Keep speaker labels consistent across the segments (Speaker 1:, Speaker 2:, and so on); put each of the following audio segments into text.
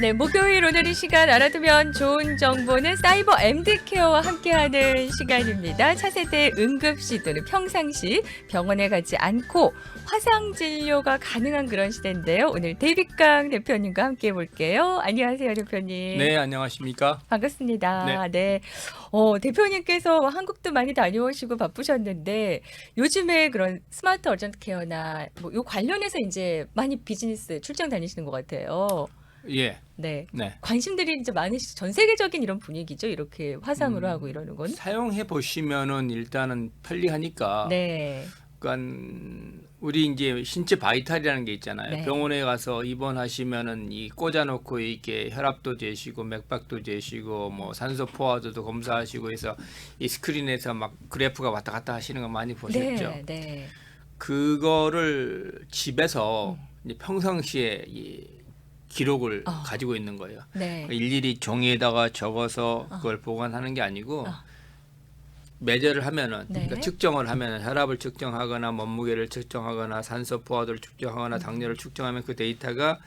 Speaker 1: 네, 목요일 오늘 이 시간 알아두면 좋은 정보는 사이버 MD 케어와 함께하는 시간입니다. 차세대 응급시 또는 평상시 병원에 가지 않고 화상 진료가 가능한 그런 시대인데요. 오늘 데이빗강 대표님과 함께 볼게요. 안녕하세요, 대표님.
Speaker 2: 네, 안녕하십니까?
Speaker 1: 반갑습니다. 네. 어, 대표님께서 한국도 많이 다녀오시고 바쁘셨는데 요즘에 그런 스마트 어전트 케어나 뭐 요 관련해서 이제 많이 비즈니스 출장 다니시는 것 같아요.
Speaker 2: 예,
Speaker 1: 네.
Speaker 2: 네.
Speaker 1: 관심들이 이제 많으시죠. 전 세계적인 이런 분위기죠. 이렇게 화상으로
Speaker 2: 음,
Speaker 1: 하고 이러는 건.
Speaker 2: 사용해 보시면은 일단은 편리하니까.
Speaker 1: 네.
Speaker 2: 그러니까 우리 이제 신체 바이탈이라는 게 있잖아요.
Speaker 1: 네.
Speaker 2: 병원에 가서 입원하시면은 이 꽂아놓고 이렇게 혈압도 재시고 맥박도 재시고 뭐 산소 포화도도 검사하시고 해서 이 스크린에서 막 그래프가 왔다 갔다 하시는 거 많이 보셨죠.
Speaker 1: 네. 네.
Speaker 2: 그거를 집에서 이제 평상시에 이 기록을
Speaker 1: 어.
Speaker 2: 가지고 있는 거예요.
Speaker 1: 네.
Speaker 2: 일일이 종이에다가 적어서 그걸 보관하는 게 아니고
Speaker 1: 어.
Speaker 2: 매제를 하면은
Speaker 1: 네.
Speaker 2: 그러니까 측정을 하면은 혈압을 측정하거나 몸무게를 측정하거나 산소 포화도를 측정하거나 당뇨를 측정하면 그 데이터가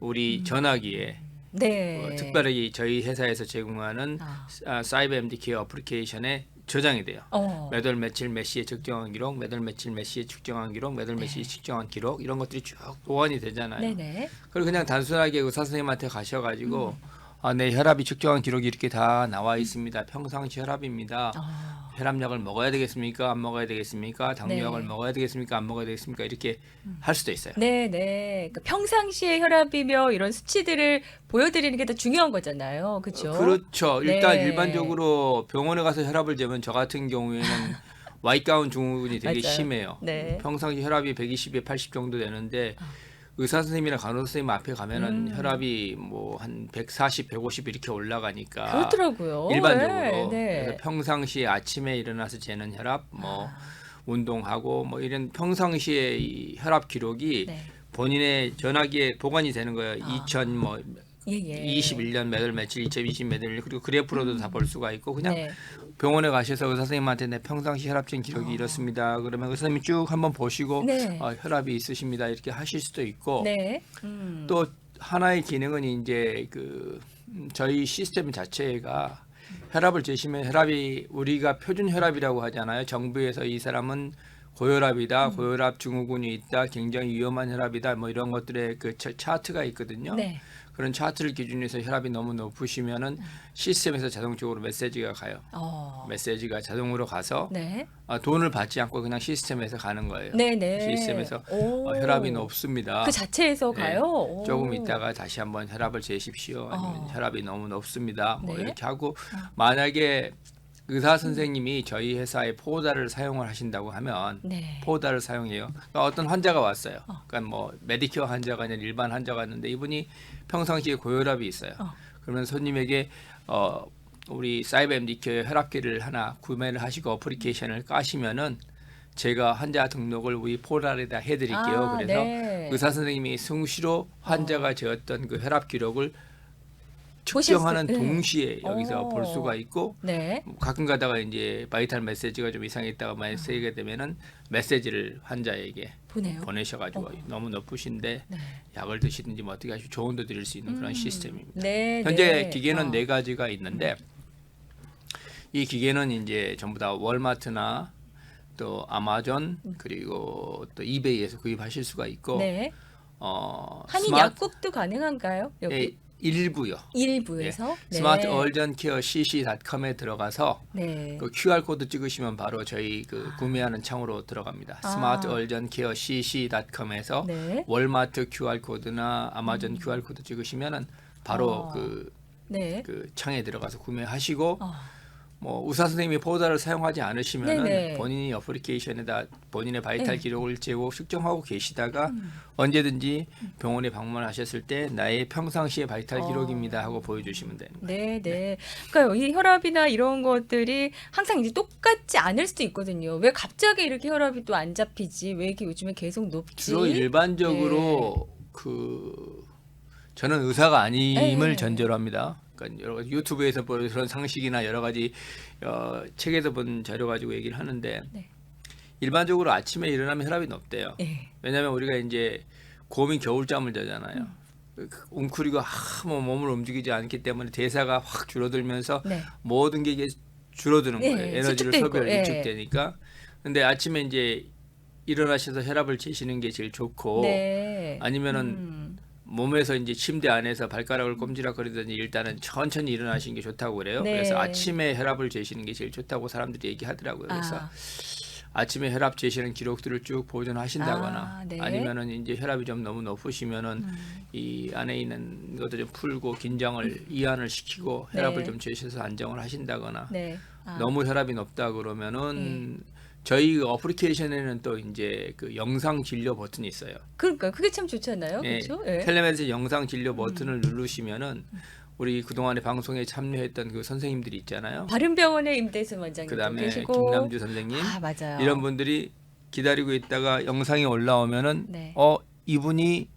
Speaker 2: 우리 전화기에
Speaker 1: 네.
Speaker 2: 어, 특별히 저희 회사에서 제공하는
Speaker 1: 아.
Speaker 2: 아, 사이버 MD 케어 어플리케이션에 저장이 돼요.
Speaker 1: 어.
Speaker 2: 몇월 며칠 몇 시에 측정한 기록, 몇월 며칠 몇 시에 측정한 기록, 몇월 몇 시에 측정한 기록 이런 것들이 쭉 보완이 되잖아요.
Speaker 1: 네, 네.
Speaker 2: 그리고 그냥 단순하게 의사 선생님한테 가셔가지고 아, 내 혈압이 측정한 기록이 이렇게 다 나와 있습니다. 평상시 혈압입니다.
Speaker 1: 어.
Speaker 2: 혈압약을 먹어야 되겠습니까? 안 먹어야 되겠습니까? 당뇨약을
Speaker 1: 네.
Speaker 2: 먹어야 되겠습니까? 안 먹어야 되겠습니까? 이렇게 할 수도 있어요.
Speaker 1: 네, 네. 그러니까 평상시의 혈압이며 이런 수치들을 보여드리는 게 더 중요한 거잖아요. 그렇죠?
Speaker 2: 그렇죠. 일단
Speaker 1: 네.
Speaker 2: 일반적으로 병원에 가서 혈압을 재면 저 같은 경우에는 와이가운 증후군이 되게
Speaker 1: 맞아요.
Speaker 2: 심해요.
Speaker 1: 네.
Speaker 2: 평상시 혈압이 120에 80 정도 되는데 의사 선생님이나 간호사 선생님 앞에 가면은
Speaker 1: 음.
Speaker 2: 혈압이 뭐 한 140, 150 이렇게 올라가니까
Speaker 1: 그렇더라고요.
Speaker 2: 일반적으로
Speaker 1: 네,
Speaker 2: 그래서
Speaker 1: 네.
Speaker 2: 평상시에 아침에 일어나서 재는 혈압 뭐
Speaker 1: 아.
Speaker 2: 운동하고 뭐 이런 평상시에 이 혈압 기록이
Speaker 1: 네.
Speaker 2: 본인의 전화기에 보관이 되는 거예요.
Speaker 1: 아.
Speaker 2: 2000뭐
Speaker 1: 예, 예.
Speaker 2: 21년 몇월 며칠 2020 몇월 그리고 그래프로도 다 볼 수가 있고 그냥
Speaker 1: 네.
Speaker 2: 병원에 가셔서 의사 선생님한테 내 평상시 혈압증 기록이 이렇습니다. 그러면 의사 선생님이 쭉 한번 보시고
Speaker 1: 아. 네.
Speaker 2: 어, 혈압이 있으십니다. 이렇게 하실 수도 있고
Speaker 1: 네. 음.
Speaker 2: 또 하나의 기능은 이제 그 음, 저희 시스템 자체가 혈압을 재시면 혈압이 우리가 표준 혈압이라고 하잖아요. 정부에서 이 사람은 고혈압이다,
Speaker 1: 음.
Speaker 2: 고혈압 증후군이 있다, 굉장히 위험한 혈압이다, 뭐 이런 것들의 그 차- 차트가 있거든요.
Speaker 1: 네.
Speaker 2: 그런 차트를 기준으로 해서 혈압이 너무 높으시면은 시스템에서 자동적으로 메시지가 가요.
Speaker 1: 어.
Speaker 2: 메시지가 자동으로 가서
Speaker 1: 네.
Speaker 2: 아, 돈을 받지 않고 그냥 시스템에서 가는 거예요.
Speaker 1: 네, 네.
Speaker 2: 시스템에서
Speaker 1: 오.
Speaker 2: 어, 혈압이 높습니다.
Speaker 1: 그 자체에서
Speaker 2: 네.
Speaker 1: 가요. 오.
Speaker 2: 조금 있다가 다시 한번 혈압을 재십시오. 아니면
Speaker 1: 어.
Speaker 2: 혈압이 너무 높습니다. 뭐
Speaker 1: 네.
Speaker 2: 이렇게 하고 만약에 의사 선생님이 저희 회사의 포다를 사용을 하신다고 하면
Speaker 1: 네.
Speaker 2: 포다를 사용해요. 그러니까 어떤 환자가 왔어요. 그러니까 뭐 메디케어 환자가 아니라 일반 환자가 왔는데 이분이 평상시에 고혈압이 있어요.
Speaker 1: 어.
Speaker 2: 그러면 손님에게 어 우리 사이버 MD케어 혈압계를 하나 구매를 하시고 어플리케이션을 까시면은 제가 환자 등록을 우리 포털에다 해드릴게요.
Speaker 1: 아,
Speaker 2: 그래서
Speaker 1: 네.
Speaker 2: 의사 선생님이 승시로 환자가 재었던 그 혈압 기록을 측정하는
Speaker 1: 수- 네.
Speaker 2: 동시에 여기서
Speaker 1: 어.
Speaker 2: 볼 수가 있고
Speaker 1: 네.
Speaker 2: 뭐 가끔 가다가 이제 바이탈 메시지가 좀 이상했다가 메시지가 되면은 메시지를 환자에게
Speaker 1: 보내요.
Speaker 2: 보내셔가지고
Speaker 1: 어.
Speaker 2: 너무 높으신데
Speaker 1: 네.
Speaker 2: 약을 드시든지 뭐 어떻게 하시고 조언도 드릴 수 있는 그런
Speaker 1: 음.
Speaker 2: 시스템입니다.
Speaker 1: 네.
Speaker 2: 현재
Speaker 1: 네.
Speaker 2: 기계는
Speaker 1: 어.
Speaker 2: 네 가지가 있는데 이 기계는 이제 전부 다 월마트나 또 아마존 그리고 또 이베이에서 구입하실 수가 있고
Speaker 1: 네.
Speaker 2: 어
Speaker 1: 한인
Speaker 2: 스마트
Speaker 1: 약국도 가능한가요? 여기
Speaker 2: 예, 일부요.
Speaker 1: 일부에서 네.
Speaker 2: 스마트 얼전 케어 cc.com에 들어가서
Speaker 1: 네.
Speaker 2: 그 QR 코드 찍으시면 바로 저희 그 구매하는 창으로 들어갑니다.
Speaker 1: 아.
Speaker 2: 스마트 얼전 케어 cc.com에서
Speaker 1: 네.
Speaker 2: 월마트 QR 코드나 아마존 QR 코드 찍으시면은 바로
Speaker 1: 어.
Speaker 2: 그,
Speaker 1: 네.
Speaker 2: 그 창에 들어가서 구매하시고
Speaker 1: 어.
Speaker 2: 뭐 의사 선생님이 포털을 사용하지 않으시면은
Speaker 1: 네네.
Speaker 2: 본인이 어플리케이션에다 본인의 바이탈
Speaker 1: 네.
Speaker 2: 기록을 재고 측정하고 계시다가
Speaker 1: 음.
Speaker 2: 언제든지 병원에 방문하셨을 때 나의 평상시의 바이탈
Speaker 1: 어.
Speaker 2: 기록입니다 하고 보여주시면 되는 거예요.
Speaker 1: 네, 네. 그러니까 이 혈압이나 이런 것들이 항상 이제 똑같지 않을 수도 있거든요. 왜 갑자기 이렇게 혈압이 또 안 잡히지? 왜 이렇게 요즘에 계속 높지?
Speaker 2: 주로 일반적으로 그 저는 의사가 아님을
Speaker 1: 네.
Speaker 2: 전제로 합니다. 그러니까 여러 가지 유튜브에서 본 그런 상식이나 여러 가지 어, 책에서 본 자료 가지고 얘기를 하는데
Speaker 1: 네.
Speaker 2: 일반적으로 아침에 일어나면 혈압이 높대요.
Speaker 1: 예.
Speaker 2: 왜냐하면 우리가 이제 곰이 겨울잠을 자잖아요. 웅크리고 아무 몸을 움직이지 않기 때문에 대사가 확 줄어들면서
Speaker 1: 네.
Speaker 2: 모든 게 이게 줄어드는
Speaker 1: 네,
Speaker 2: 거예요. 에너지를 소비를
Speaker 1: 예.
Speaker 2: 위축되니까. 근데 아침에 이제 일어나셔서 혈압을 재시는 게 제일 좋고
Speaker 1: 네.
Speaker 2: 아니면은
Speaker 1: 음.
Speaker 2: 몸에서 이제 침대 안에서 발가락을 꼼지락거리더니 일단은 천천히 일어나시는 게 좋다고 그래요.
Speaker 1: 네.
Speaker 2: 그래서 아침에 혈압을 재시는 게 제일 좋다고 사람들이 얘기하더라고요. 그래서
Speaker 1: 아,
Speaker 2: 아침에 혈압 재시는 기록들을 쭉 보존하신다거나
Speaker 1: 아, 네.
Speaker 2: 아니면은 이제 혈압이 좀 너무 높으시면은
Speaker 1: 음.
Speaker 2: 이 안에 있는 것도 좀 풀고 긴장을 이완을 시키고 혈압을
Speaker 1: 네.
Speaker 2: 좀 재셔서 안정을 하신다거나
Speaker 1: 네. 아,
Speaker 2: 너무 혈압이 높다 그러면은 저희 어플리케이션에는 또 이제 그 영상 진료 버튼이 있어요.
Speaker 1: 그러니까 그게 참 좋잖아요.
Speaker 2: 예,
Speaker 1: 그렇죠? 예.
Speaker 2: 텔레메디스 영상 진료 버튼을 누르시면은 우리 그동안에 방송에 참여했던 그 선생님들이 있잖아요.
Speaker 1: 바른병원의 임대수 원장님
Speaker 2: 그다음에
Speaker 1: 계시고
Speaker 2: 김남주 선생님
Speaker 1: 아 맞아요.
Speaker 2: 이런 분들이 기다리고 있다가 영상이 올라오면은
Speaker 1: 네.
Speaker 2: 어 이분이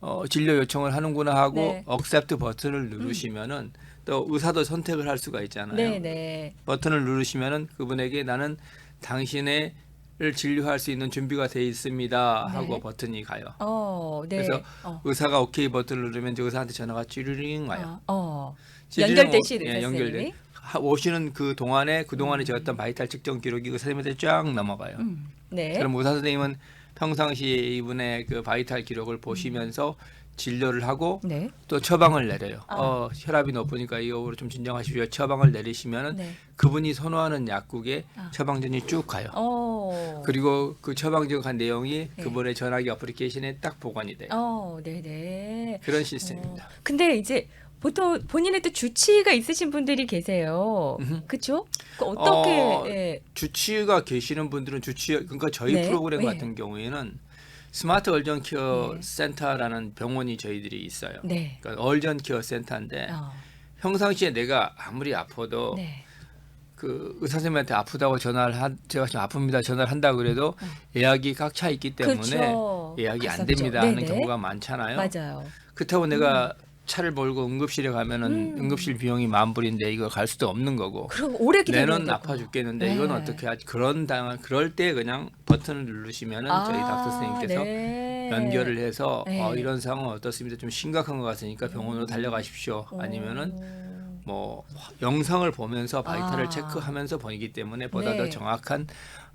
Speaker 2: 어, 진료 요청을 하는구나 하고
Speaker 1: 네.
Speaker 2: accept 버튼을 누르시면은 또 의사도 선택을 할 수가 있잖아요.
Speaker 1: 네, 네.
Speaker 2: 버튼을 누르시면은 그분에게 나는 당신의 를 진료할 수 있는 준비가 돼 있습니다 하고
Speaker 1: 네.
Speaker 2: 버튼이 가요.
Speaker 1: 어, 네.
Speaker 2: 그래서
Speaker 1: 어.
Speaker 2: 의사가 오케이 버튼을 누르면 저 의사한테 전화가 찌르링 와요.
Speaker 1: 어, 어.
Speaker 2: 찌르링
Speaker 1: 연결되시는
Speaker 2: 오- 예, 연결돼.
Speaker 1: 선생님이?
Speaker 2: 하- 오시는 그 동안에 그 동안에 저었던 바이탈 측정 기록이 의사 선생님한테 쫙 넘어가요.
Speaker 1: 음. 네.
Speaker 2: 그럼 의사 선생님은 평상시에 이분의 그 바이탈 기록을 보시면서 진료를 하고
Speaker 1: 네.
Speaker 2: 또 처방을 내려요.
Speaker 1: 아.
Speaker 2: 어, 혈압이 높으니까 이거로 좀 진정하십시오. 처방을 내리시면은
Speaker 1: 네.
Speaker 2: 그분이 선호하는 약국에
Speaker 1: 아.
Speaker 2: 처방전이 쭉 가요.
Speaker 1: 어.
Speaker 2: 그리고 그 처방전 간 내용이
Speaker 1: 네.
Speaker 2: 그분의 전화기 어플리케이션에 딱 보관이 돼요.
Speaker 1: 어, 네, 네.
Speaker 2: 그런 시스템입니다.
Speaker 1: 어, 근데 이제 보통 본인의 또 주치의가 있으신 분들이 계세요. 그렇죠? 그 어떻게
Speaker 2: 어,
Speaker 1: 예.
Speaker 2: 주치의가 계시는 분들은 주치의 그러니까 저희
Speaker 1: 네.
Speaker 2: 프로그램
Speaker 1: 네.
Speaker 2: 같은 경우에는 스마트 얼전 케어
Speaker 1: 네.
Speaker 2: 센터라는 병원이 저희들이 있어요.
Speaker 1: 네.
Speaker 2: 그러니까 얼전 케어 센터인데
Speaker 1: 어,
Speaker 2: 평상시에 내가 아무리 아파도
Speaker 1: 네.
Speaker 2: 그 의사 선생님한테 아프다고 전화를 한 제가 지금 아픕니다 전화를 한다 그래도 예약이 꽉 차 있기 때문에
Speaker 1: 그렇죠.
Speaker 2: 예약이 안
Speaker 1: 갔었죠.
Speaker 2: 됩니다 하는
Speaker 1: 네네.
Speaker 2: 경우가 많잖아요.
Speaker 1: 맞아요.
Speaker 2: 그렇다고 내가 차를 몰고 응급실에 가면은
Speaker 1: 음.
Speaker 2: 응급실 비용이 만 불인데 이거 갈 수도 없는 거고
Speaker 1: 그럼 오래 기다려야
Speaker 2: 내는
Speaker 1: 되고.
Speaker 2: 아파 죽겠는데 이건
Speaker 1: 네.
Speaker 2: 어떻게 하지 그런 당한 그럴 때 그냥 버튼을 누르시면은 저희 닥터 선생님께서
Speaker 1: 아, 네.
Speaker 2: 연결을 해서
Speaker 1: 네.
Speaker 2: 어, 이런 상황 어떻습니다 좀 심각한 것 같으니까 병원으로 달려가십시오
Speaker 1: 오.
Speaker 2: 아니면은 뭐 영상을 보면서 바이탈을
Speaker 1: 아.
Speaker 2: 체크하면서 보이기 때문에 보다
Speaker 1: 네.
Speaker 2: 더 정확한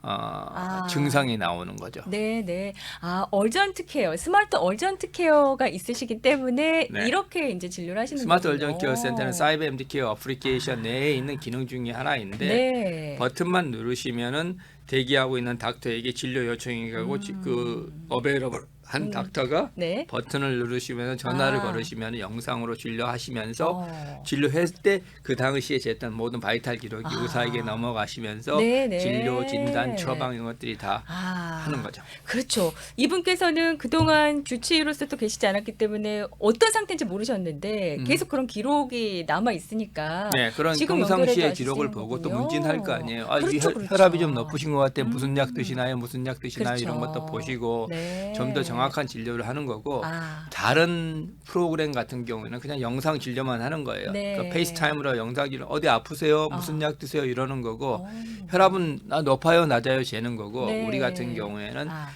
Speaker 2: 어,
Speaker 1: 아.
Speaker 2: 증상이 나오는 거죠.
Speaker 1: 네, 네. 아, 얼전트 케어, 스마트 얼전트 케어가 있으시기 때문에
Speaker 2: 네.
Speaker 1: 이렇게 이제 진료를 하시는
Speaker 2: 스마트
Speaker 1: 거군요.
Speaker 2: 얼전 케어 센터는 사이버 MD 케어 어플리케이션 내에 있는 기능 중에 하나인데
Speaker 1: 네.
Speaker 2: 버튼만 누르시면은 대기하고 있는 닥터에게 진료 요청이 가고
Speaker 1: 음.
Speaker 2: 지- 그 어베이러블 한 닥터가
Speaker 1: 네.
Speaker 2: 버튼을 누르시면 전화를
Speaker 1: 아.
Speaker 2: 걸으시면 영상으로 진료하시면서
Speaker 1: 어.
Speaker 2: 진료했을 때 그 당시에 쟀던 모든 바이탈 기록이
Speaker 1: 아.
Speaker 2: 의사에게 넘어가시면서
Speaker 1: 네, 네.
Speaker 2: 진료, 진단, 처방 이런 것들이 다
Speaker 1: 아.
Speaker 2: 하는 거죠.
Speaker 1: 그렇죠. 이분께서는 그동안 주치의로서 또 계시지 않았기 때문에 어떤 상태인지 모르셨는데
Speaker 2: 음.
Speaker 1: 계속 그런 기록이 남아 있으니까
Speaker 2: 네, 그런
Speaker 1: 지금
Speaker 2: 평상시의 기록을 보고 또. 문진할 거 아니에요. 아, 이
Speaker 1: 그렇죠,
Speaker 2: 혈-
Speaker 1: 그렇죠.
Speaker 2: 혈압이 좀 높으신 것 같아. 무슨 약
Speaker 1: 음.
Speaker 2: 드시나요? 무슨 약 드시나요?
Speaker 1: 그렇죠.
Speaker 2: 이런 것도 보시고
Speaker 1: 네.
Speaker 2: 좀더 정 확한 진료를 하는 거고
Speaker 1: 아.
Speaker 2: 다른 프로그램 같은 경우에는 그냥 영상 진료만 하는 거예요.
Speaker 1: 네.
Speaker 2: 그러니까 페이스타임으로 영상 진료 어디 아프세요?
Speaker 1: 아.
Speaker 2: 무슨 약 드세요? 이러는 거고
Speaker 1: 어.
Speaker 2: 혈압은 나 높아요, 낮아요 재는 거고
Speaker 1: 네.
Speaker 2: 우리 같은 경우에는
Speaker 1: 아.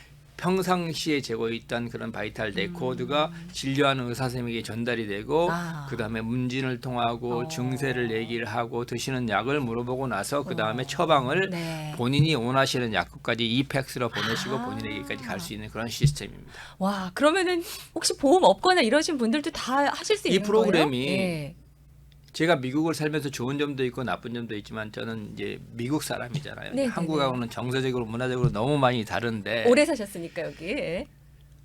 Speaker 2: 평상시에 재고 있던 그런 바이탈 레코드가 진료하는 의사 선생님에게 전달이 되고
Speaker 1: 음. 아.
Speaker 2: 그다음에 문진을 통하고
Speaker 1: 어.
Speaker 2: 증세를 얘기를 하고 드시는 약을 물어보고 나서 그다음에
Speaker 1: 어.
Speaker 2: 처방을
Speaker 1: 네.
Speaker 2: 본인이 원하시는 약국까지 이팩스로 보내시고
Speaker 1: 아.
Speaker 2: 본인에게까지 갈 수 있는 그런 시스템입니다.
Speaker 1: 와, 그러면은 혹시 보험 없거나 이러신 분들도 다 하실 수
Speaker 2: 이
Speaker 1: 있는
Speaker 2: 프로그램이
Speaker 1: 거예요? 예.
Speaker 2: 제가 미국을 살면서 좋은 점도 있고 나쁜 점도 있지만 저는 이제 미국 사람이잖아요.
Speaker 1: 네,
Speaker 2: 한국하고는 정서적으로 문화적으로 너무 많이 다른데
Speaker 1: 오래 사셨으니까 여기. 예.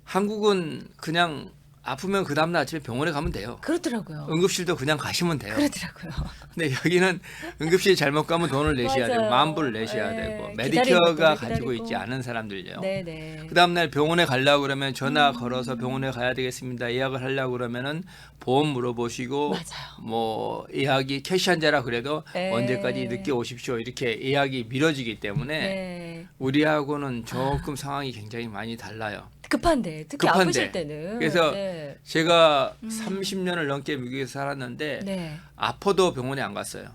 Speaker 2: 한국은 그냥 아프면 그 다음날 아침에 병원에 가면 돼요.
Speaker 1: 그렇더라고요.
Speaker 2: 응급실도 그냥 가시면 돼요.
Speaker 1: 그렇더라고요.
Speaker 2: 근데 여기는 응급실 잘못 가면 돈을 내셔야
Speaker 1: 맞아요.
Speaker 2: 만 불을 내셔야
Speaker 1: 네,
Speaker 2: 되고 메디케어가 가지고
Speaker 1: 기다리고.
Speaker 2: 있지 않은 사람들요.
Speaker 1: 네, 네.
Speaker 2: 그 다음날 병원에 가려고 그러면 전화
Speaker 1: 음.
Speaker 2: 걸어서 병원에 가야 되겠습니다. 예약을 하려고 그러면은 보험 물어보시고
Speaker 1: 맞아요.
Speaker 2: 뭐 예약이 캐시한자라 그래도
Speaker 1: 네.
Speaker 2: 언제까지 늦게 오십시오. 이렇게 예약이 미뤄지기 때문에
Speaker 1: 네.
Speaker 2: 우리하고는 조금 상황이 굉장히 많이 달라요.
Speaker 1: 급한데 특히
Speaker 2: 급한데.
Speaker 1: 아프실 때는
Speaker 2: 그래서
Speaker 1: 네.
Speaker 2: 제가
Speaker 1: 음.
Speaker 2: 30년을 넘게 미국에서 살았는데
Speaker 1: 네.
Speaker 2: 아파도 병원에 안 갔어요.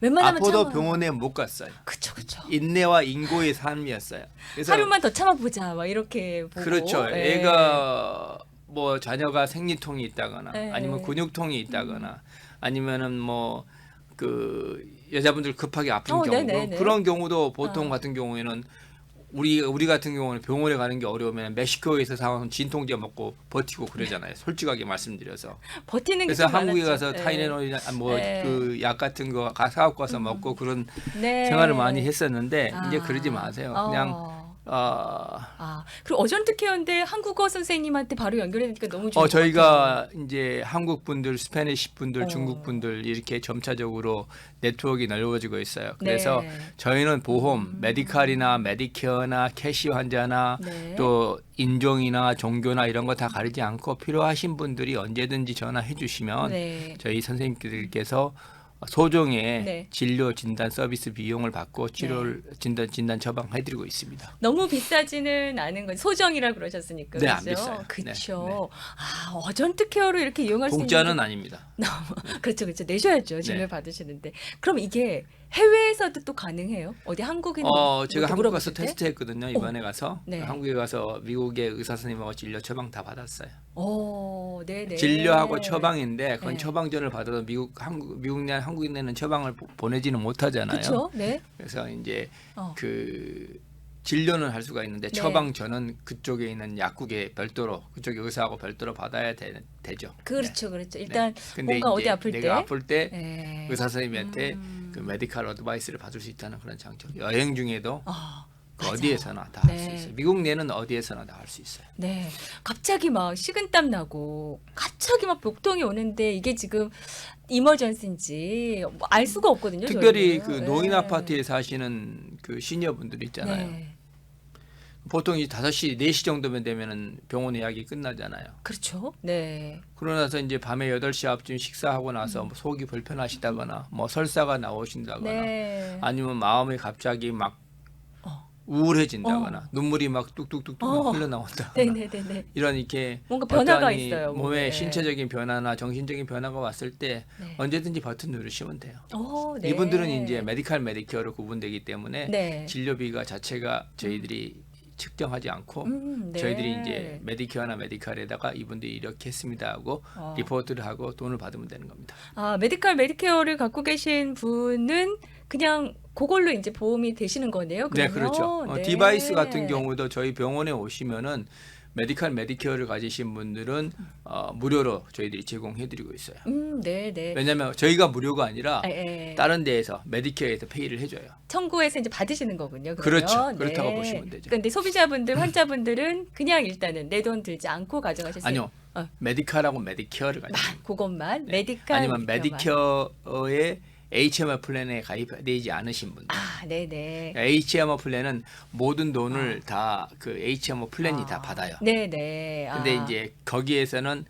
Speaker 1: 웬만하면
Speaker 2: 아파도
Speaker 1: 참아.
Speaker 2: 병원에 못 갔어요.
Speaker 1: 그쵸 그쵸.
Speaker 2: 인내와 인고의 삶이었어요. 그래서
Speaker 1: 하루만 더 참아보자 막 이렇게 보고.
Speaker 2: 그렇죠.
Speaker 1: 예.
Speaker 2: 애가 뭐 자녀가 생리통이 있다거나
Speaker 1: 네.
Speaker 2: 아니면 근육통이 있다거나 아니면은 뭐 그 여자분들 급하게 아픈
Speaker 1: 어,
Speaker 2: 경우
Speaker 1: 네네네.
Speaker 2: 그런 경우도 보통
Speaker 1: 어.
Speaker 2: 같은 경우에는 우리 우리 같은 경우는 병원에 가는 게 어려우면 멕시코에서 사온 진통제 먹고 버티고 그러잖아요. 솔직하게 말씀드려서.
Speaker 1: 버티는 게
Speaker 2: 그래서
Speaker 1: 좀
Speaker 2: 한국에
Speaker 1: 많았죠.
Speaker 2: 가서
Speaker 1: 네.
Speaker 2: 타이레놀이나 뭐
Speaker 1: 네.
Speaker 2: 그약 같은 거 가- 사갖고 와서 먹고 그런
Speaker 1: 네.
Speaker 2: 생활을 많이 했었는데 이제
Speaker 1: 아.
Speaker 2: 그러지 마세요.
Speaker 1: 어.
Speaker 2: 그냥 어,
Speaker 1: 아 그리고 어전트 케어인데 한국어 선생님한테 바로 연결되니까 너무 좋은
Speaker 2: 어
Speaker 1: 것.
Speaker 2: 저희가 이제 한국 분들, 스페니시 분들,
Speaker 1: 어.
Speaker 2: 중국 분들 이렇게 점차적으로 네트워크가 넓어지고 있어요. 그래서
Speaker 1: 네.
Speaker 2: 저희는 보험, 메디칼이나 메디케어나 캐시 환자나
Speaker 1: 네.
Speaker 2: 또 인종이나 종교나 이런 거 다 가리지 않고 필요하신 분들이 언제든지 전화해 주시면
Speaker 1: 네.
Speaker 2: 저희 선생님들께서 소정의
Speaker 1: 네.
Speaker 2: 진료 진단 서비스 비용을 받고 치료를 진단 진단 처방해 드리고 있습니다.
Speaker 1: 너무 비싸지는 않은 건 소정이라 그러셨으니까
Speaker 2: 네, 안
Speaker 1: 그렇죠.
Speaker 2: 비싸요.
Speaker 1: 그렇죠. 아 어전트 케어로 이렇게 이용할 수 있는
Speaker 2: 공짜는 아닙니다.
Speaker 1: 그렇죠, 그렇죠. 내셔야죠. 진료
Speaker 2: 네.
Speaker 1: 받으시는데. 그럼 이게 해외에서도 또 가능해요? 어디 한국인?
Speaker 2: 어, 제가
Speaker 1: 이것도
Speaker 2: 한국 가서
Speaker 1: 때?
Speaker 2: 테스트했거든요. 이번에 가서
Speaker 1: 네.
Speaker 2: 한국에 가서 미국의 의사 선생님하고 진료 처방 다 받았어요.
Speaker 1: 어, 네, 네.
Speaker 2: 진료하고 처방인데 그건
Speaker 1: 네.
Speaker 2: 처방전을 받아도 미국 한국 미국 내 한국인에는 처방을 보- 보내지는 못하잖아요.
Speaker 1: 그렇죠. 네.
Speaker 2: 그래서 이제
Speaker 1: 어.
Speaker 2: 그 진료는 할 수가 있는데
Speaker 1: 네.
Speaker 2: 처방전은 그쪽에 있는 약국에 별도로 그쪽에 의사하고 별도로 받아야 되, 되죠.
Speaker 1: 그렇죠, 그렇죠. 일단
Speaker 2: 네. 근데
Speaker 1: 뭔가 어디 아플
Speaker 2: 내가
Speaker 1: 때.
Speaker 2: 아플 때
Speaker 1: 네.
Speaker 2: 의사 선생님한테
Speaker 1: 음.
Speaker 2: 그 메디컬 어드바이스를 받을 수 있다는 그런 장점. 여행 중에도
Speaker 1: 아,
Speaker 2: 그
Speaker 1: 맞아요.
Speaker 2: 어디에서나 다 할 수
Speaker 1: 네.
Speaker 2: 있어요. 미국 내는 어디에서나 다 할 수 있어요.
Speaker 1: 네. 갑자기 막 식은땀 나고 갑자기 막 복통이 오는데 이게 지금 이머전스인지 뭐알 수가 없거든요.
Speaker 2: 특별히
Speaker 1: 저희는.
Speaker 2: 그
Speaker 1: 네.
Speaker 2: 노인 아파트에 사시는 그 시니어 분들 있잖아요.
Speaker 1: 네.
Speaker 2: 보통 이 5시, 4시 정도면 되면은 병원 예약이 끝나잖아요.
Speaker 1: 그렇죠. 네.
Speaker 2: 그러고 나서 이제 밤에 8시 앞쯤 식사하고 나서 뭐 속이 불편하시다거나 뭐 설사가 나오신다거나
Speaker 1: 네.
Speaker 2: 아니면 마음이 갑자기 막
Speaker 1: 어.
Speaker 2: 우울해진다거나 눈물이 막 뚝뚝뚝뚝
Speaker 1: 어.
Speaker 2: 흘러나온다거나
Speaker 1: 네네네네.
Speaker 2: 이런 이렇게
Speaker 1: 뭔가 변화가 있어요.
Speaker 2: 몸에
Speaker 1: 몸에.
Speaker 2: 신체적인 변화나 정신적인 변화가 왔을 때
Speaker 1: 네.
Speaker 2: 언제든지 버튼 누르시면 돼요.
Speaker 1: 어, 네.
Speaker 2: 이분들은 이제 메디칼 메디케어로 구분되기 때문에
Speaker 1: 네.
Speaker 2: 진료비가 자체가 저희들이 측정하지 않고
Speaker 1: 음, 네.
Speaker 2: 저희들이 이제 메디케어나 메디칼에다가 이분들이 이렇게 했습니다 하고
Speaker 1: 어.
Speaker 2: 리포트를 하고 돈을 받으면 되는 겁니다.
Speaker 1: 아, 메디컬 메디케어를 갖고 계신 분은 그냥 그걸로 이제 보험이 되시는 거네요.
Speaker 2: 네,
Speaker 1: 그러면?
Speaker 2: 그렇죠. 어,
Speaker 1: 네.
Speaker 2: 디바이스 같은 경우도 저희 병원에 오시면은 메디칼 메디케어를 가지신 분들은 어, 무료로 저희들이 제공해드리고 있어요.
Speaker 1: 음, 네, 네.
Speaker 2: 왜냐하면 저희가 무료가 아니라
Speaker 1: 예, 예.
Speaker 2: 다른 데에서 메디케어에서 페이를 해줘요.
Speaker 1: 청구해서 이제 받으시는 거군요. 그러면.
Speaker 2: 그렇죠. 그렇다고 보시면 되죠.
Speaker 1: 근데 소비자분들, 환자분들은 그냥 일단은 내 돈 들지 않고 가져가실 수
Speaker 2: 아니요,
Speaker 1: 어.
Speaker 2: 메디칼하고 메디케어를 가지고
Speaker 1: 있- 그것만
Speaker 2: 네.
Speaker 1: 메디컬
Speaker 2: 아니면. 메디케어의 HMO 플랜에 가입되지 않으신 분들.
Speaker 1: 아, 네, 네.
Speaker 2: HMO 플랜은 모든 돈을 다 그 HMO 플랜이
Speaker 1: 아.
Speaker 2: 다 받아요.
Speaker 1: 네, 네.
Speaker 2: 근데
Speaker 1: 아.
Speaker 2: 이제 거기에서는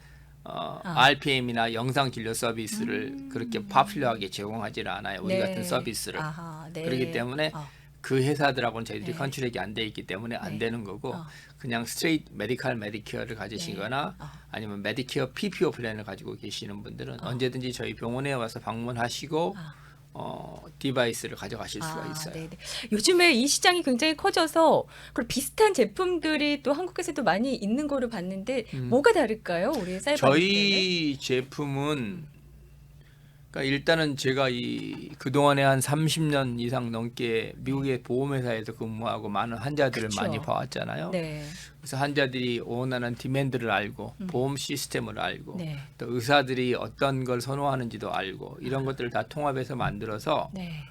Speaker 2: 어,
Speaker 1: 아.
Speaker 2: RPM이나 영상 진료 서비스를 그렇게 파퓰러하게 제공하지는 않아요. 우리
Speaker 1: 네.
Speaker 2: 같은 서비스를.
Speaker 1: 아하, 네.
Speaker 2: 그렇기 때문에
Speaker 1: 어.
Speaker 2: 그 회사들하고는 저희들이
Speaker 1: 네.
Speaker 2: 컨트랙이 안 돼 있기 때문에 안
Speaker 1: 네.
Speaker 2: 되는 거고
Speaker 1: 어.
Speaker 2: 그냥 스트레이트 메디칼 메디케어를 가지시거나
Speaker 1: 어.
Speaker 2: 아니면 메디케어 PPO 플랜을 가지고 계시는 분들은 언제든지 저희 병원에 와서 방문하시고
Speaker 1: 아.
Speaker 2: 어, 디바이스를 가져가실 수가
Speaker 1: 아,
Speaker 2: 있어요.
Speaker 1: 네네. 요즘에 이 시장이 굉장히 커져서 그리고 비슷한 제품들이 또 한국에서도 많이 있는 거를 봤는데
Speaker 2: 음.
Speaker 1: 뭐가 다를까요? 우리 사이버
Speaker 2: 저희 제품은 그러니까 일단은 제가 이 그동안에 한 30년 이상 넘게 미국의 보험회사에서 근무하고 많은 환자들을
Speaker 1: 그쵸.
Speaker 2: 많이 봐왔잖아요.
Speaker 1: 네.
Speaker 2: 그래서 환자들이 원하는 디맨드를 알고
Speaker 1: 음.
Speaker 2: 보험 시스템을 알고
Speaker 1: 네.
Speaker 2: 또 의사들이 어떤 걸 선호하는지도 알고
Speaker 1: 아.
Speaker 2: 이런 것들을 다 통합해서 만들어서
Speaker 1: 네.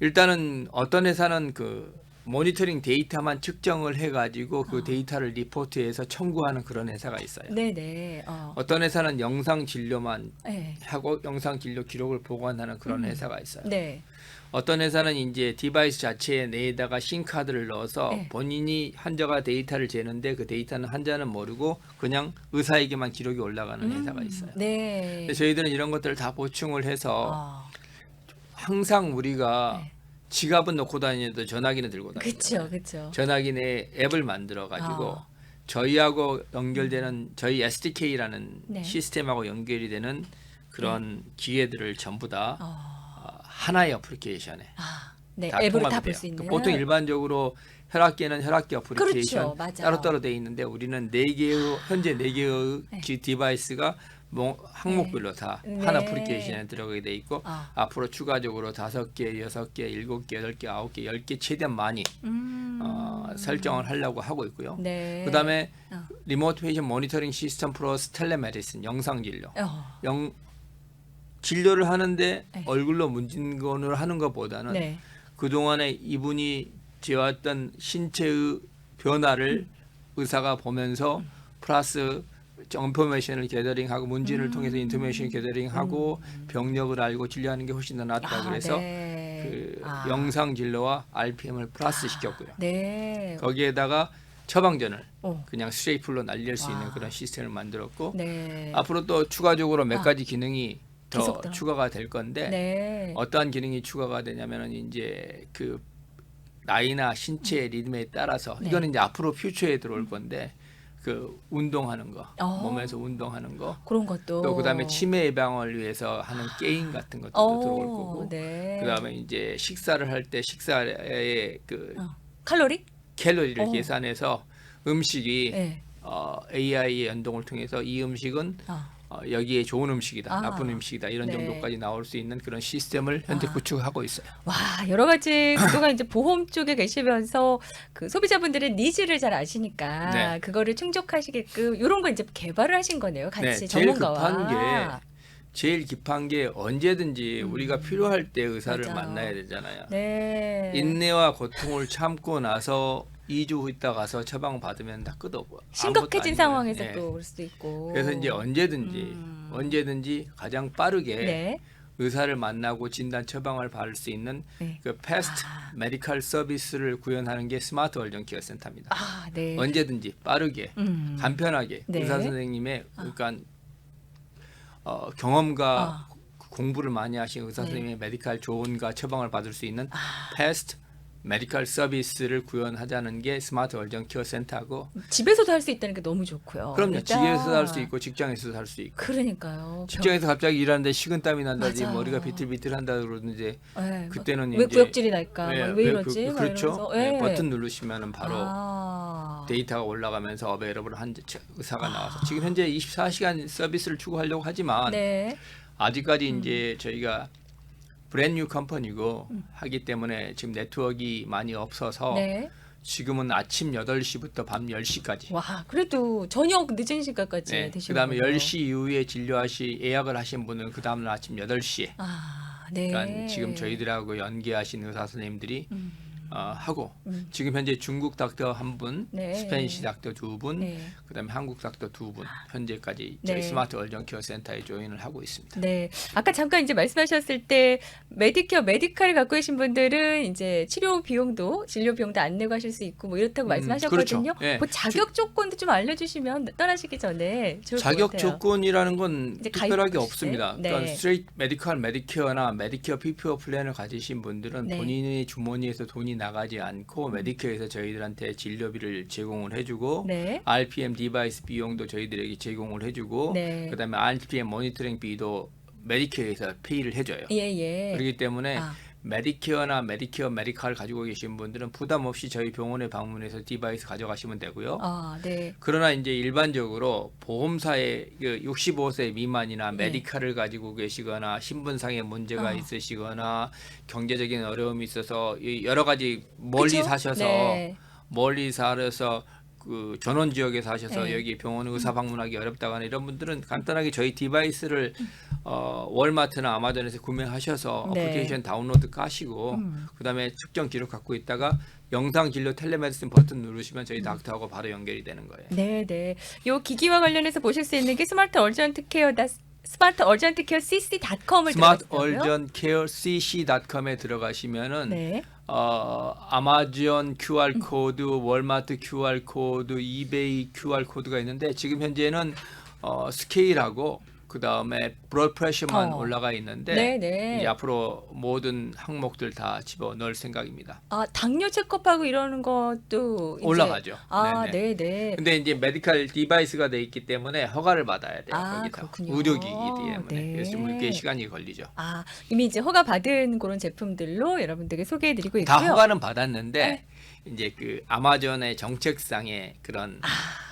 Speaker 2: 일단은 어떤 회사는 그 모니터링 데이터만 측정을 해가지고 그
Speaker 1: 아.
Speaker 2: 데이터를 리포트해서 청구하는 그런 회사가 있어요.
Speaker 1: 네, 네. 어.
Speaker 2: 어떤 회사는 영상 진료만
Speaker 1: 네.
Speaker 2: 하고 영상 진료 기록을 보관하는 그런
Speaker 1: 음.
Speaker 2: 회사가 있어요.
Speaker 1: 네.
Speaker 2: 어떤 회사는 이제 디바이스 자체에 내에다가 신 카드를 넣어서
Speaker 1: 네.
Speaker 2: 본인이 환자가 데이터를 재는데 그 데이터는 환자는 모르고 그냥 의사에게만 기록이 올라가는 회사가 있어요.
Speaker 1: 네.
Speaker 2: 저희들은 이런 것들을 다 보충을 해서
Speaker 1: 아,
Speaker 2: 항상 우리가
Speaker 1: 네.
Speaker 2: 지갑은 놓고 다니는데 전화기는 들고 다니죠.
Speaker 1: 그렇죠. 그렇죠.
Speaker 2: 전화기내 앱을 만들어 가지고
Speaker 1: 아.
Speaker 2: 저희하고 연결되는 저희 SDK라는
Speaker 1: 네.
Speaker 2: 시스템하고 연결이 되는 그런 기계들을 전부 다
Speaker 1: 어.
Speaker 2: 어, 하나의 어플리케이션에
Speaker 1: 아, 네,
Speaker 2: 다
Speaker 1: 앱으로
Speaker 2: 통합이
Speaker 1: 다볼
Speaker 2: 돼요.
Speaker 1: 수 있는.
Speaker 2: 보통 일반적으로 혈압계는 혈압계 어플리케이션
Speaker 1: 그렇죠.
Speaker 2: 따로따로 돼 있는데 우리는 네 개의 현재 네 개의
Speaker 1: 네.
Speaker 2: 그 디바이스가 뭐 항목별로 다한
Speaker 1: 네.
Speaker 2: 어플리케이션에 들어가게 돼 있고
Speaker 1: 아.
Speaker 2: 앞으로 추가적으로 다섯 개, 여섯 개, 일곱 개, 여덟 개, 아홉 개, 열 개 최대한 많이
Speaker 1: 음.
Speaker 2: 어, 설정을 하려고 하고 있고요.
Speaker 1: 네.
Speaker 2: 그다음에
Speaker 1: 어.
Speaker 2: 리모트 페이션 모니터링 시스템 플러스 텔레메디슨 영상 진료.
Speaker 1: 어.
Speaker 2: 영 진료를 하는데
Speaker 1: 네.
Speaker 2: 얼굴로 문진건을 하는 것보다는
Speaker 1: 네.
Speaker 2: 그동안에 이분이 지어왔던 신체의 변화를
Speaker 1: 음.
Speaker 2: 의사가 보면서 플러스 인포메이션을 게더링하고 문진을
Speaker 1: 음.
Speaker 2: 통해서 인포메이션 게더링하고 병력을 알고 진료하는 게 훨씬 더 낫다
Speaker 1: 아,
Speaker 2: 그래서
Speaker 1: 네.
Speaker 2: 그
Speaker 1: 아.
Speaker 2: 영상 진료와 RPM을 플러스 시켰고요.
Speaker 1: 네.
Speaker 2: 거기에다가 처방전을
Speaker 1: 어.
Speaker 2: 그냥 스트레이플로 날릴 수 있는
Speaker 1: 와.
Speaker 2: 그런 시스템을 만들었고
Speaker 1: 네.
Speaker 2: 앞으로 또 추가적으로 몇
Speaker 1: 아.
Speaker 2: 가지 기능이 더
Speaker 1: 계속 더.
Speaker 2: 추가가 될 건데
Speaker 1: 네.
Speaker 2: 어떠한 기능이 추가가 되냐면은 이제 그 나이나 신체 리듬에 따라서
Speaker 1: 네.
Speaker 2: 이거는 이제 앞으로 퓨처에 들어올 건데 그 운동하는 거
Speaker 1: 어.
Speaker 2: 몸에서 운동하는 거
Speaker 1: 그런 것도
Speaker 2: 또 그다음에 치매 예방을 위해서 하는 게임 같은 것도
Speaker 1: 어,
Speaker 2: 들어올 거고
Speaker 1: 네.
Speaker 2: 그다음에 이제 식사를 할 때 식사의 그
Speaker 1: 어. 칼로리?
Speaker 2: 캘로리를
Speaker 1: 어.
Speaker 2: 계산해서 음식이
Speaker 1: 네.
Speaker 2: 어, AI의 연동을 통해서 이 음식은
Speaker 1: 어.
Speaker 2: 어, 여기에 좋은 음식이다,
Speaker 1: 아.
Speaker 2: 나쁜 음식이다 이런
Speaker 1: 네.
Speaker 2: 정도까지 나올 수 있는 그런 시스템을 현재
Speaker 1: 아.
Speaker 2: 구축하고 있어요.
Speaker 1: 와 여러 가지 그동안 이제 보험 쪽에 계시면서 그 소비자분들의 니즈를 잘 아시니까
Speaker 2: 네.
Speaker 1: 그거를 충족하시게끔 이런 거 이제 개발을 하신 거네요. 같이
Speaker 2: 네, 제일
Speaker 1: 전문가와.
Speaker 2: 급한 게 제일 급한 게 언제든지
Speaker 1: 음.
Speaker 2: 우리가 필요할 때 의사를
Speaker 1: 맞아요.
Speaker 2: 만나야 되잖아요.
Speaker 1: 네.
Speaker 2: 인내와 고통을 참고 나서 2주 후 있다 가서 처방 받으면 다 끝없고
Speaker 1: 심각해진 상황에서
Speaker 2: 네.
Speaker 1: 또 그럴 수도 있고.
Speaker 2: 그래서 이제 언제든지
Speaker 1: 음.
Speaker 2: 언제든지 가장 빠르게
Speaker 1: 네.
Speaker 2: 의사를 만나고 진단 처방을 받을 수 있는
Speaker 1: 네.
Speaker 2: 그 패스트
Speaker 1: 아.
Speaker 2: 메디컬 서비스를 구현하는 게 스마트 월전 케어 센터입니다.
Speaker 1: 아 네.
Speaker 2: 언제든지 빠르게
Speaker 1: 음.
Speaker 2: 간편하게
Speaker 1: 네.
Speaker 2: 의사 선생님의 그러니까 어, 경험과
Speaker 1: 아.
Speaker 2: 공부를 많이 하신 의사
Speaker 1: 네.
Speaker 2: 선생님의 메디컬 조언과 처방을 받을 수 있는
Speaker 1: 아.
Speaker 2: 패스트 메디컬 서비스를 구현하자는 게 스마트 월전 케어 센터고
Speaker 1: 집에서도 할 수 있다는 게 너무 좋고요.
Speaker 2: 그럼요
Speaker 1: 일단.
Speaker 2: 집에서도 할 수 있고 직장에서도 할 수 있고
Speaker 1: 그러니까요.
Speaker 2: 직장에서 갑자기 일하는데 식은땀이 난다든지
Speaker 1: 맞아요.
Speaker 2: 머리가 비틀비틀 한다 그러는데
Speaker 1: 병- 네.
Speaker 2: 그때는
Speaker 1: 왜
Speaker 2: 이제
Speaker 1: 구역질이 날까?
Speaker 2: 예, 막왜왜
Speaker 1: 이러지?
Speaker 2: 그,
Speaker 1: 막
Speaker 2: 그렇죠.
Speaker 1: 이러면서.
Speaker 2: 예,
Speaker 1: 예.
Speaker 2: 버튼 누르시면은 바로
Speaker 1: 아.
Speaker 2: 데이터가 올라가면서 어베이러블 한 의사가 나와서 지금 현재 24시간 서비스를 추구하려고 하지만
Speaker 1: 네.
Speaker 2: 아직까지 이제 저희가 브랜뉴 컴퍼니고
Speaker 1: 음.
Speaker 2: 하기 때문에 지금 네트워크가 많이 없어서
Speaker 1: 네.
Speaker 2: 지금은 아침 8시부터 밤 10시까지
Speaker 1: 와, 그래도 저녁 늦은 시간까지
Speaker 2: 네,
Speaker 1: 되시는
Speaker 2: 그다음에
Speaker 1: 거예요.
Speaker 2: 10시 이후에 진료하시 예약을 하신 분은 그 다음 날 아침 8시에
Speaker 1: 아, 네.
Speaker 2: 그러니까 지금 저희들하고 연계하신 의사 선생님들이
Speaker 1: 음,
Speaker 2: 어, 하고
Speaker 1: 음.
Speaker 2: 지금 현재 중국 닥터 한 분,
Speaker 1: 네.
Speaker 2: 스페니시 닥터 두 분,
Speaker 1: 네.
Speaker 2: 그다음에 한국 닥터 두 분 현재까지 저희
Speaker 1: 네.
Speaker 2: 스마트 월전 케어 센터에 조인을 하고 있습니다.
Speaker 1: 네. 아까 잠깐 이제 말씀하셨을 때 메디케어 메디칼을 갖고 계신 분들은 이제 치료 비용도 진료 비용도 안 내고 하실 수 있고 뭐 이렇다고
Speaker 2: 음,
Speaker 1: 말씀하셨거든요.
Speaker 2: 그렇죠. 예.
Speaker 1: 그 자격 조건도 좀 알려주시면 떠나시기 전에
Speaker 2: 자격. 조건이라는 건 특별하게 없습니다.
Speaker 1: 때?
Speaker 2: 그러니까
Speaker 1: 네.
Speaker 2: 스트레이트 메디컬 메디케어나 메디케어 PPO 플랜을 가지신 분들은
Speaker 1: 네.
Speaker 2: 본인의 주머니에서 돈이 나가지 않고 메디케어에서 저희들한테 진료비를 제공을 해주고
Speaker 1: 네.
Speaker 2: RPM 디바이스 비용도 저희들에게 제공을 해주고
Speaker 1: 네.
Speaker 2: 그다음에 RPM 모니터링 비도 메디케어에서 페이를 해줘요.
Speaker 1: 예, 예.
Speaker 2: 그렇기 때문에
Speaker 1: 아,
Speaker 2: 메디케어나 메디케어 메디칼 가지고 계신 분들은 부담 없이 저희 병원에 방문해서 디바이스 가져가시면 되고요.
Speaker 1: 아, 네.
Speaker 2: 그러나 이제 일반적으로 보험사에 그 65세 미만이나
Speaker 1: 네.
Speaker 2: 메디칼을 가지고 계시거나 신분상의 문제가
Speaker 1: 어.
Speaker 2: 있으시거나 경제적인 어려움이 있어서 이 여러 가지 멀리
Speaker 1: 그쵸?
Speaker 2: 사셔서
Speaker 1: 네.
Speaker 2: 멀리 살아서 그 전원 지역에 사셔서
Speaker 1: 네.
Speaker 2: 여기 병원 의사 방문하기 어렵다거나 이런 분들은 간단하게 저희 디바이스를 어, 월마트나 아마존에서 구매하셔서
Speaker 1: 네.
Speaker 2: 어플리케이션 다운로드 까시고
Speaker 1: 음.
Speaker 2: 그다음에 측정 기록 갖고 있다가 영상 진료 텔레메디슨 버튼 누르시면
Speaker 1: 음.
Speaker 2: 저희 닥터하고 바로 연결이 되는 거예요.
Speaker 1: 네, 네. 요 기기와 관련해서 보실 수 있는 게 스마트 얼전트 케어 다 스마트 얼전트 케어 cc.com을
Speaker 2: 스마트. 얼전 케어 cc.com에 들어가시면은
Speaker 1: 네.
Speaker 2: 어, 아마존 QR 코드, 월마트 QR 코드, 이베이 QR 코드가 있는데 지금 현재는 어, 스케일하고 그 다음에 블러드 프레셔만
Speaker 1: 어.
Speaker 2: 올라가 있는데
Speaker 1: 네, 네.
Speaker 2: 이제 앞으로 모든 항목들 다 집어 넣을 생각입니다.
Speaker 1: 아, 당뇨 체크업하고 이러는 것도 이제
Speaker 2: 올라가죠.
Speaker 1: 아,
Speaker 2: 네네.
Speaker 1: 네, 네.
Speaker 2: 근데 이제 메디컬 디바이스가 돼 있기 때문에 허가를 받아야 돼요.
Speaker 1: 아,
Speaker 2: 거기서
Speaker 1: 그렇군요.
Speaker 2: 의료기기 때문에
Speaker 1: 네.
Speaker 2: 그래서 뭐꽤 시간이 걸리죠.
Speaker 1: 아, 이미 이제 허가 받은 그런 제품들로 여러분들께 소개해 드리고 있고요.
Speaker 2: 다 허가는 받았는데
Speaker 1: 네.
Speaker 2: 이제 그 아마존의 정책상의 그런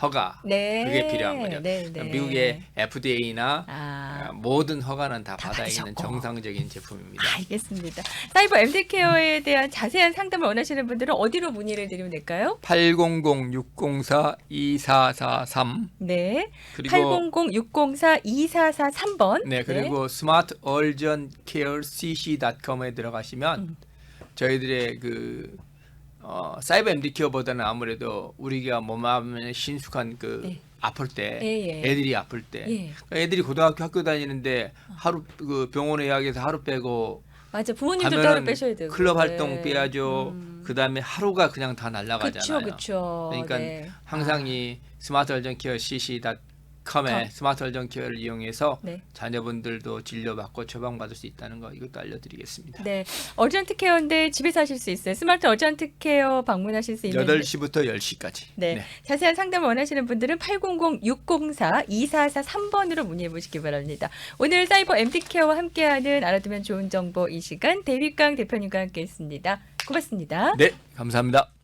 Speaker 2: 허가
Speaker 1: 네.
Speaker 2: 그게 필요한 거죠.
Speaker 1: 네, 네.
Speaker 2: 미국의 FDA나
Speaker 1: 아,
Speaker 2: 모든 허가는 다,
Speaker 1: 다
Speaker 2: 받아 있는
Speaker 1: 받으셨고.
Speaker 2: 정상적인 제품입니다.
Speaker 1: 알겠습니다. 사이버 MD 케어에 대한 자세한 상담을 원하시는 분들은 어디로 문의를 드리면 될까요?
Speaker 2: 800-604-2443
Speaker 1: 네.
Speaker 2: 그리고
Speaker 1: 800-604-2443번.
Speaker 2: 네 그리고 스마트 얼전 케어 cc.com에 들어가시면
Speaker 1: 음.
Speaker 2: 저희들의 그 어, 사이버 MD 케어보다는 아무래도 우리가 몸에 신숙한 그
Speaker 1: 네.
Speaker 2: 아플 때
Speaker 1: 예, 예.
Speaker 2: 애들이 아플 때
Speaker 1: 예.
Speaker 2: 애들이 고등학교 학교 다니는데 하루 그 병원에 예약해서 하루 빼고
Speaker 1: 맞아.
Speaker 2: 가면은
Speaker 1: 하루 빼셔야 되고.
Speaker 2: 클럽 활동
Speaker 1: 네.
Speaker 2: 빼야죠.
Speaker 1: 음.
Speaker 2: 그다음에 하루가 그냥 다
Speaker 1: 그렇죠,
Speaker 2: 날아가잖아요.
Speaker 1: 그렇죠.
Speaker 2: 그러니까
Speaker 1: 네.
Speaker 2: 항상 이 스마트 얼전 케어 cc.com 에
Speaker 1: 컴.
Speaker 2: 스마트 얼전 케어를 이용해서
Speaker 1: 네.
Speaker 2: 자녀분들도 진료받고 처방받을 수 있다는 거 이것도 알려드리겠습니다.
Speaker 1: 네. 어전트 케어인데 집에서 하실 수 있어요. 스마트 어전트 케어 방문하실 수 있는데
Speaker 2: 8시부터 10시까지.
Speaker 1: 네. 자세한 상담을 원하시는 분들은 800-604-2443번으로 문의해 보시기 바랍니다. 오늘 사이버 MD 케어와 함께하는 알아두면 좋은 정보 이 시간 대휘강 대표님과 함께했습니다. 고맙습니다.
Speaker 2: 네, 감사합니다.